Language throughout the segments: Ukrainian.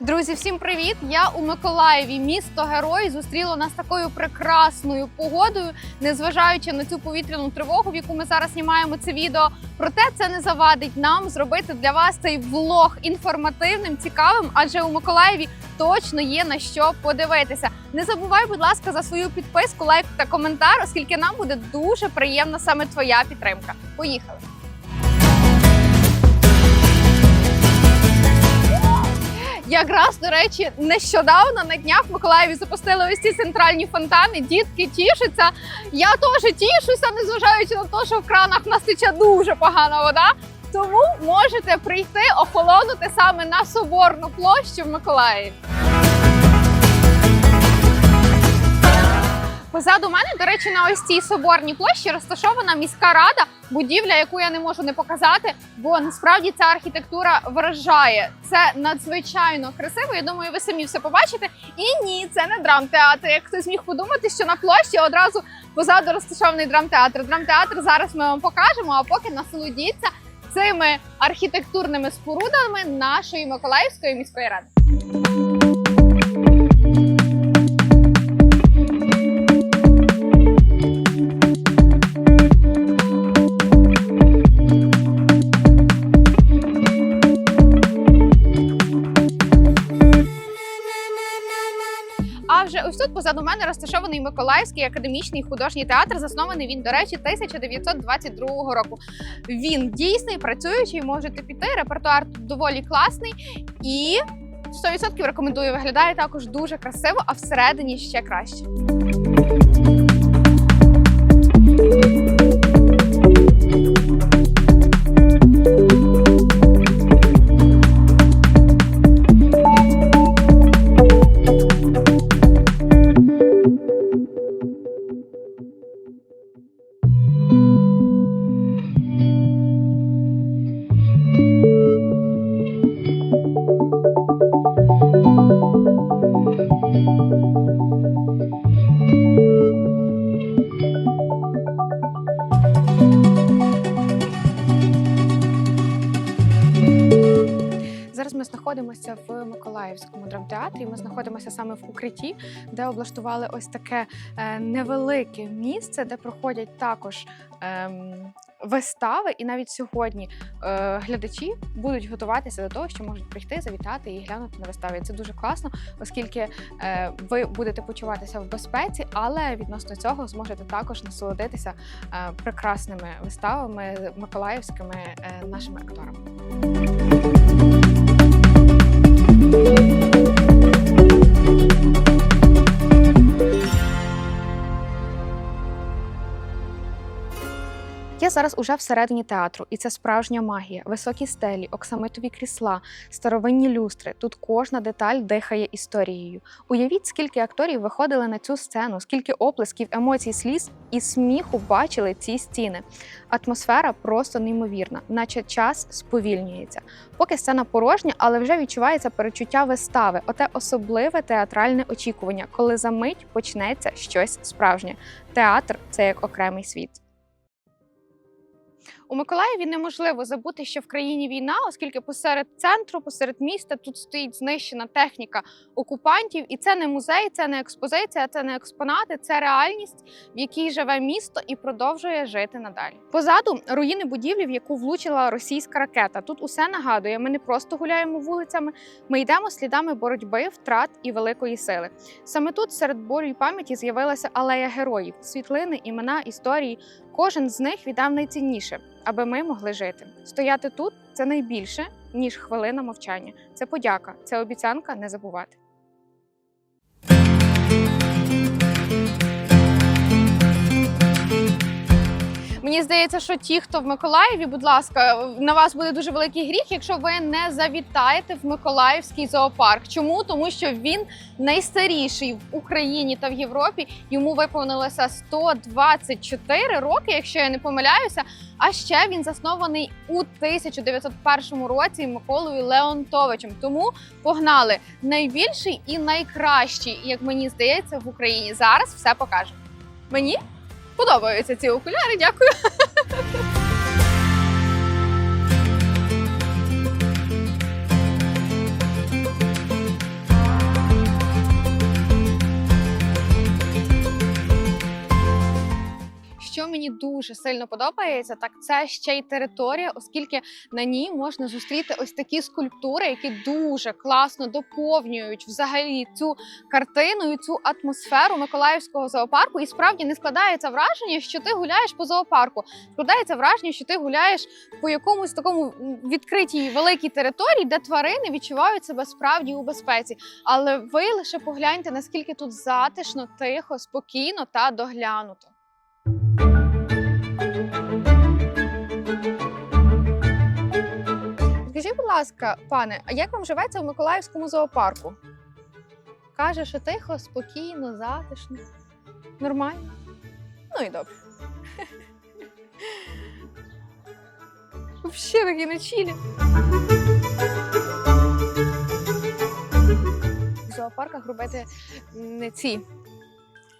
Друзі, всім привіт! Я у Миколаєві, місто герой. Зустріло нас такою прекрасною погодою, незважаючи на цю повітряну тривогу, в яку ми зараз знімаємо це відео. Проте це не завадить нам зробити для вас цей влог інформативним, цікавим, адже у Миколаєві точно є на що подивитися. Не забувай, будь ласка, за свою підписку, лайк та коментар, оскільки нам буде дуже приємна саме твоя підтримка. Поїхали! Якраз до речі, нещодавно на днях в Миколаєві запустили ось ці центральні фонтани. Дітки тішаться. Я теж тішуся, незважаючи на те, що в кранах в нас тече дуже погана вода. Тому можете прийти охолонути саме на соборну площу в Миколаєві. Позаду мене, до речі, на ось цій соборній площі розташована міська рада, будівля, яку я не можу не показати, бо насправді ця архітектура вражає. Це надзвичайно красиво. Я думаю, ви самі все побачите. І ні, це не драмтеатр. Як хтось міг подумати, що на площі одразу позаду розташований драмтеатр. Драмтеатр зараз ми вам покажемо, а поки насолодіться цими архітектурними спорудами нашої Миколаївської міської ради. Позаду мене розташований Миколаївський академічний художній театр. Заснований він, до речі, 1922 року. Він дійсний, працюючий, можете піти. Репертуар тут доволі класний і 100% рекомендую. Виглядає також дуже красиво, а всередині ще краще. Знаходимося саме в укритті, де облаштували ось таке е, невелике місце, де проходять також ем, вистави. І навіть сьогодні е, глядачі будуть готуватися до того, що можуть прийти, завітати і глянути на вистави. Це дуже класно, оскільки е, ви будете почуватися в безпеці, але відносно цього зможете також насолодитися прекрасними виставами миколаївськими нашими акторами. Я зараз уже всередині театру, і це справжня магія. Високі стелі, оксамитові крісла, старовинні люстри. Тут кожна деталь дихає історією. Уявіть, скільки акторів виходили на цю сцену, скільки оплесків, емоцій, сліз і сміху бачили ці стіни. Атмосфера просто неймовірна, наче час сповільнюється. Поки сцена порожня, але вже відчувається перечуття вистави, оте особливе театральне очікування, коли за мить почнеться щось справжнє. Театр це як окремий світ. У Миколаєві неможливо забути, що в країні війна, оскільки посеред центру, посеред міста тут стоїть знищена техніка окупантів, і це не музей, це не експозиція, це не експонати, це реальність, в якій живе місто і продовжує жити надалі. Позаду руїни будівлі, в яку влучила російська ракета. Тут усе нагадує. Ми не просто гуляємо вулицями, ми йдемо слідами боротьби, втрат і великої сили. Саме тут, серед болю й пам'яті, з'явилася алея героїв, світлини, імена, історії. Кожен з них віддав найцінніше, аби ми могли жити. Стояти тут це найбільше, ніж хвилина мовчання. Це подяка, це обіцянка не забувати. Мені здається, що ті, хто в Миколаєві, будь ласка, на вас буде дуже великий гріх, якщо ви не завітаєте в Миколаївський зоопарк. Чому? Тому що він найстаріший в Україні та в Європі. Йому виповнилося 124 роки, якщо я не помиляюся. А ще він заснований у 1901 році Миколою Леонтовичем. Тому погнали найбільший і найкращий, як мені здається, в Україні. Зараз все покажу. Мені подобаються ці окуляри. Дякую. мені дуже сильно подобається, так це ще й територія, оскільки на ній можна зустріти ось такі скульптури, які дуже класно доповнюють взагалі цю картину і цю атмосферу Миколаївського зоопарку. І справді не складається враження, що ти гуляєш по зоопарку. Складається враження, що ти гуляєш по якомусь такому відкритій великій території, де тварини відчувають себе справді у безпеці. Але ви лише погляньте, наскільки тут затишно, тихо, спокійно та доглянуто. Скажіть, будь ласка, пане, а як вам живеться в Миколаївському зоопарку? Каже, що тихо, спокійно, затишно. Нормально. Ну і добре. Взагалі такі на чілі. В зоопарках робити не ці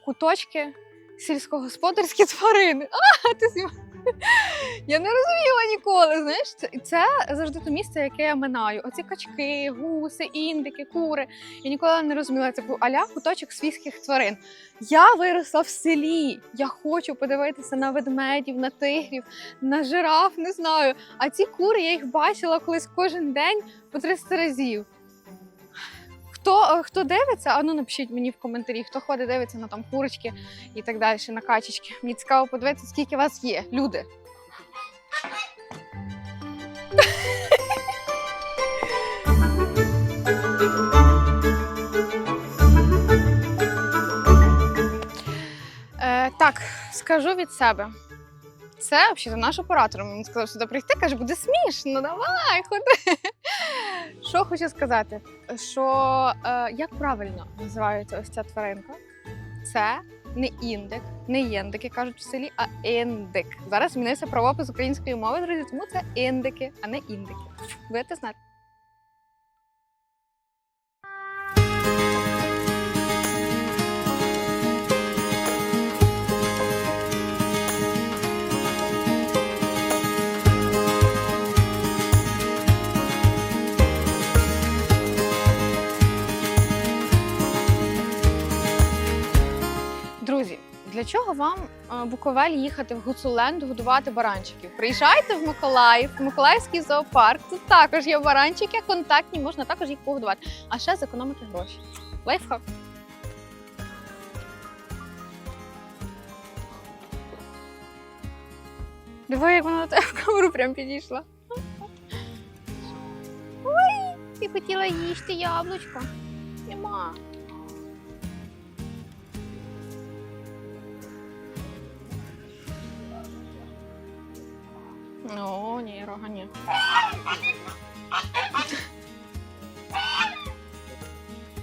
куточки сільськогосподарські тварини. А, ти зніма- Я не розуміла ніколи. Знаєш, це, це завжди те місце, яке я минаю. Оці качки, гуси, індики, кури. Я ніколи не розуміла. Це був аля куточок свійських тварин. Я виросла в селі. Я хочу подивитися на ведмедів, на тигрів, на жираф, не знаю. А ці кури я їх бачила колись кожен день по 300 разів. Хто, е, хто дивиться, а ну напишіть мені в коментарі, хто ходить, дивиться на там курочки і так далі, на качечки. Мені цікаво подивитися, скільки вас є, люди. Е, так, скажу від себе. Це взагалі наш оператор. Він сказав сюди прийти, каже, буде смішно, давай, ходи. Що хочу сказати? Що е, як правильно називається ось ця тваринка? Це не індик, не єндики кажуть в селі, а індик. Зараз змінився правопис української мови, друзі, тому це індики, а не індики. Будете знати. Для чого вам е, Буковель їхати в Гуцуленд годувати баранчиків? Приїжджайте в Миколаїв, Миколаївський зоопарк. Тут також є баранчики, контактні, можна також їх погодувати. А ще зекономити гроші. Лайфхак. Диви, як вона в камеру прям підійшла. Ой, ти хотіла їсти яблучко. Нема. О, ні, рога ні.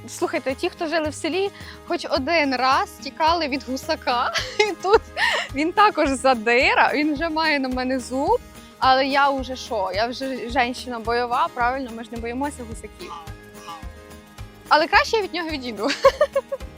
Слухайте, ті, хто жили в селі, хоч один раз тікали від гусака, і тут він також задира, він вже має на мене зуб, але я вже що? Я вже жінка бойова, правильно, ми ж не боїмося гусаків. Але краще я від нього відійду.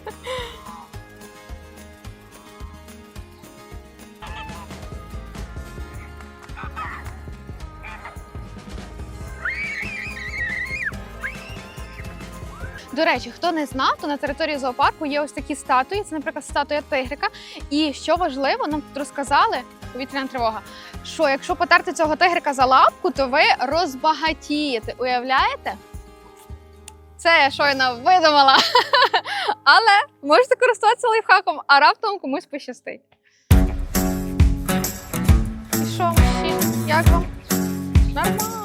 До речі, хто не знав, то на території зоопарку є ось такі статуї. Це, наприклад, статуя тигрика. І що важливо, нам тут розказали повітряна тривога, що якщо потерти цього тигрика за лапку, то ви розбагатієте. Уявляєте? Це я щойно видумала. Але можете користуватися лайфхаком, а раптом комусь пощастить. І що, як вам? Нормально,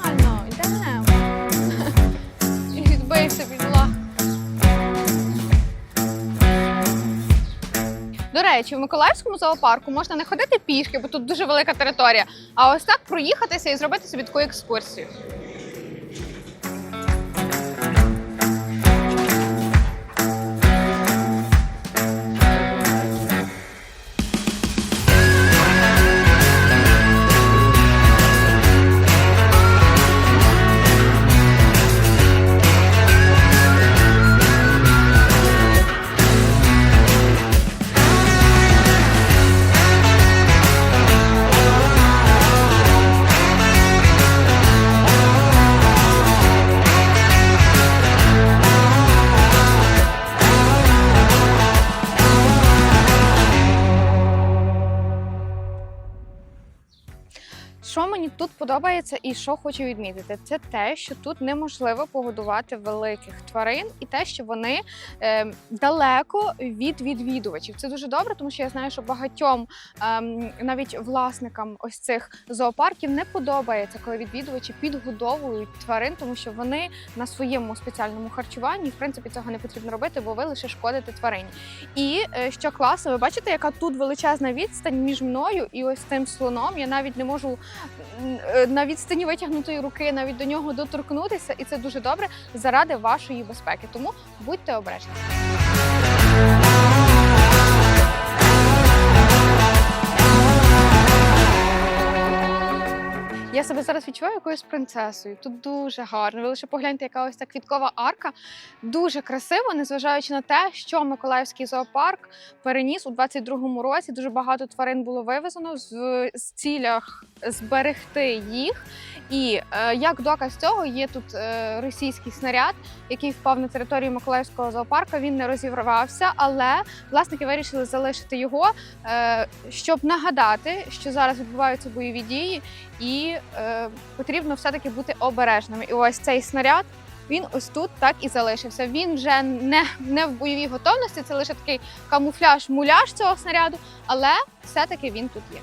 До речі, в Миколаївському зоопарку можна не ходити пішки, бо тут дуже велика територія, а ось так проїхатися і зробити собі таку екскурсію. Подобається і що хочу відмітити, це те, що тут неможливо погодувати великих тварин, і те, що вони е, далеко від відвідувачів. Це дуже добре, тому що я знаю, що багатьом ем, навіть власникам ось цих зоопарків не подобається, коли відвідувачі підгодовують тварин, тому що вони на своєму спеціальному харчуванні, в принципі, цього не потрібно робити, бо ви лише шкодите тварині. І е, що класно, ви бачите, яка тут величезна відстань між мною і ось цим слоном. Я навіть не можу е, на відстані витягнутої руки навіть до нього доторкнутися, і це дуже добре заради вашої безпеки. Тому будьте обережні. Я себе зараз відчуваю якоюсь принцесою. Тут дуже гарно. Ви лише погляньте, яка ось ця квіткова арка. Дуже красиво, незважаючи на те, що Миколаївський зоопарк переніс у 22-му році. Дуже багато тварин було вивезено з, з цілях зберегти їх. І е, як доказ цього є тут е, російський снаряд, який впав на територію Миколаївського зоопарка. Він не розірвався, але власники вирішили залишити його, е, щоб нагадати, що зараз відбуваються бойові дії, і е, потрібно все-таки бути обережними. І ось цей снаряд. Він ось тут так і залишився. Він вже не, не в бойовій готовності, це лише такий камуфляж, муляж цього снаряду, але все-таки він тут є.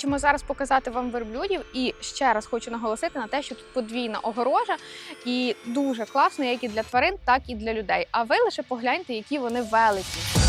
Хочемо зараз показати вам верблюдів, і ще раз хочу наголосити на те, що тут подвійна огорожа, і дуже класно, як і для тварин, так і для людей. А ви лише погляньте, які вони великі.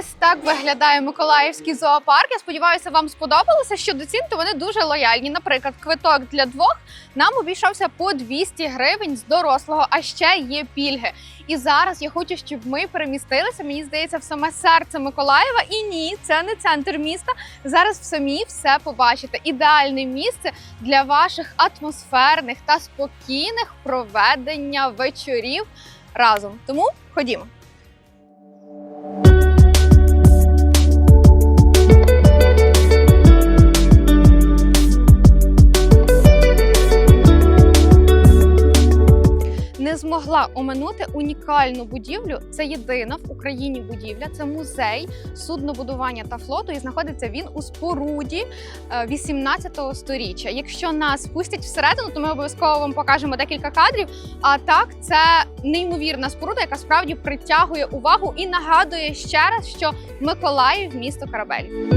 Ось так виглядає Миколаївський зоопарк. Я сподіваюся, вам сподобалося. Щодо цін, то вони дуже лояльні. Наприклад, квиток для двох нам обійшовся по 200 гривень з дорослого, а ще є пільги. І зараз я хочу, щоб ми перемістилися. Мені здається, в саме серце Миколаєва. І ні, це не центр міста. Зараз в самі все побачите. Ідеальне місце для ваших атмосферних та спокійних проведення вечорів разом. Тому ходімо. Змогла оминути унікальну будівлю. Це єдина в Україні будівля. Це музей суднобудування та флоту. І знаходиться він у споруді е, 18 сторіччя. Якщо нас пустять всередину, то ми обов'язково вам покажемо декілька кадрів. А так, це неймовірна споруда, яка справді притягує увагу і нагадує ще раз, що Миколаїв місто корабелів.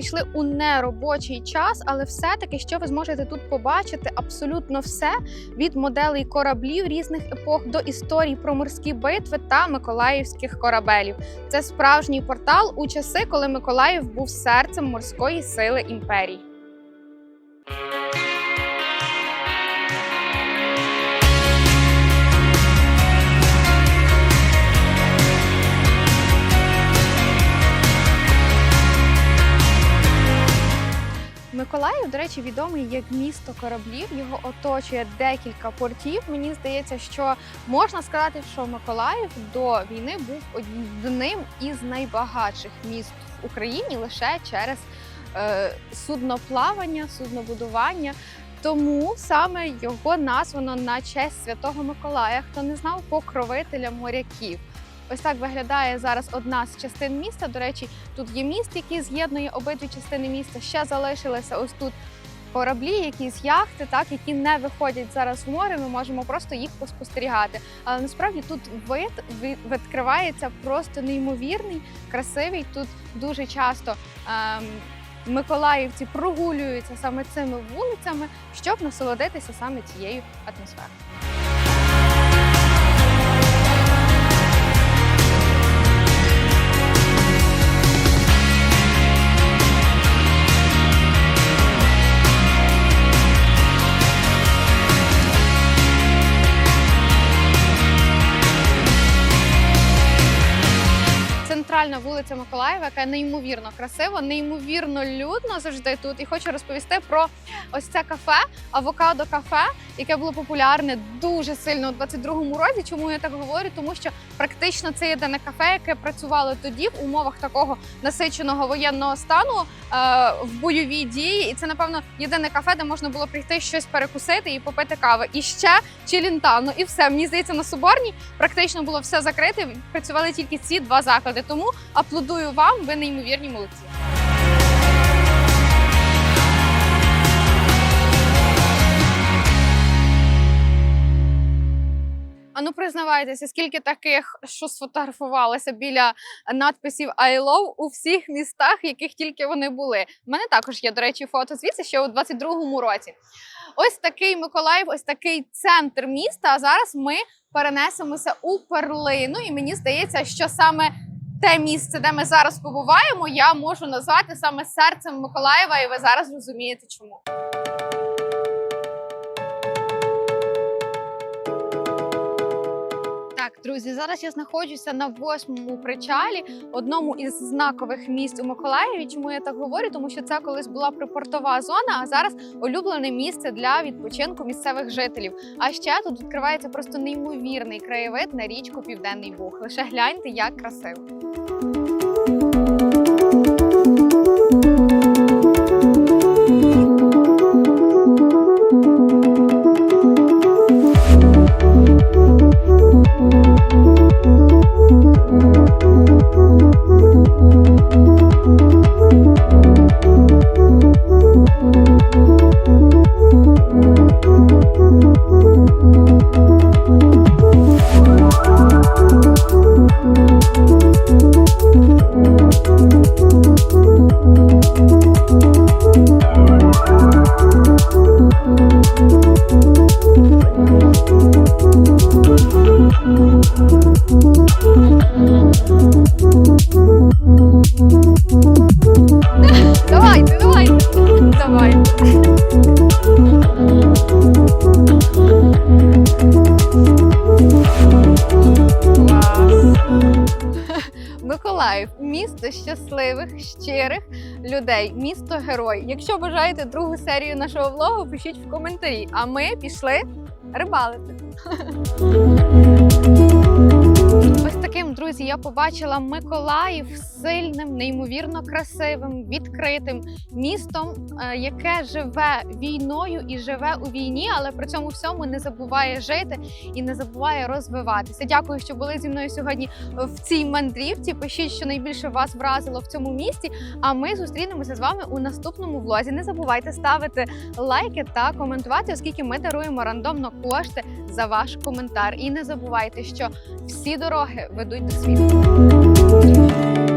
Прийшли у неробочий час, але все-таки що ви зможете тут побачити абсолютно все від моделей кораблів різних епох до історій про морські битви та миколаївських корабелів. Це справжній портал у часи, коли Миколаїв був серцем морської сили імперії. Миколаїв, до речі, відомий як місто кораблів. Його оточує декілька портів. Мені здається, що можна сказати, що Миколаїв до війни був одним із найбагатших міст в Україні лише через е, судноплавання, суднобудування. Тому саме його названо на честь Святого Миколая, хто не знав покровителя моряків. Ось так виглядає зараз одна з частин міста. До речі, тут є міст, який з'єднує обидві частини міста. Ще залишилися ось тут кораблі, якісь яхти, так які не виходять зараз в море. Ми можемо просто їх поспостерігати. Але насправді тут вид відкривається просто неймовірний, красивий. Тут дуже часто. Ем, Миколаївці прогулюються саме цими вулицями, щоб насолодитися саме цією атмосферою. actual вулиця Миколаєва, яка неймовірно красива, неймовірно людно завжди тут. І хочу розповісти про ось це кафе, авокадо кафе, яке було популярне дуже сильно у 22-му році. Чому я так говорю? Тому що практично це єдине кафе, яке працювало тоді в умовах такого насиченого воєнного стану е, в бойовій дії. І це, напевно, єдине кафе, де можна було прийти щось перекусити і попити кави. І ще Челентано, і все. Мені здається, на Соборній практично було все закрите. Працювали тільки ці два заклади. Тому аплодую вам, ви неймовірні молодці. А ну признавайтеся, скільки таких, що сфотографувалися біля надписів I love у всіх містах, яких тільки вони були. У мене також є, до речі, фото звідси ще у 22-му році. Ось такий Миколаїв, ось такий центр міста. А зараз ми перенесемося у перлину, і мені здається, що саме те місце, де ми зараз побуваємо, я можу назвати саме серцем Миколаєва, і ви зараз розумієте, чому. Друзі, зараз я знаходжуся на восьмому причалі, одному із знакових місць у Миколаєві. Чому я так говорю? Тому що це колись була припортова зона, а зараз улюблене місце для відпочинку місцевих жителів. А ще тут відкривається просто неймовірний краєвид на річку Південний Буг. Лише гляньте, як красиво. Давайте, давайте, давайте. Миколаїв місто щасливих, щирих людей, місто герой. Якщо бажаєте другу серію нашого влогу, пишіть в коментарі. А ми пішли рибалити. Таким, друзі, я побачила Миколаїв сильним, неймовірно красивим, відкритим містом, е, яке живе війною і живе у війні, але при цьому всьому не забуває жити і не забуває розвиватися. Дякую, що були зі мною сьогодні в цій мандрівці. Пишіть, що найбільше вас вразило в цьому місті. А ми зустрінемося з вами у наступному влозі. Не забувайте ставити лайки та коментувати, оскільки ми даруємо рандомно кошти за ваш коментар. І не забувайте, що всі дороги ведуть до світу.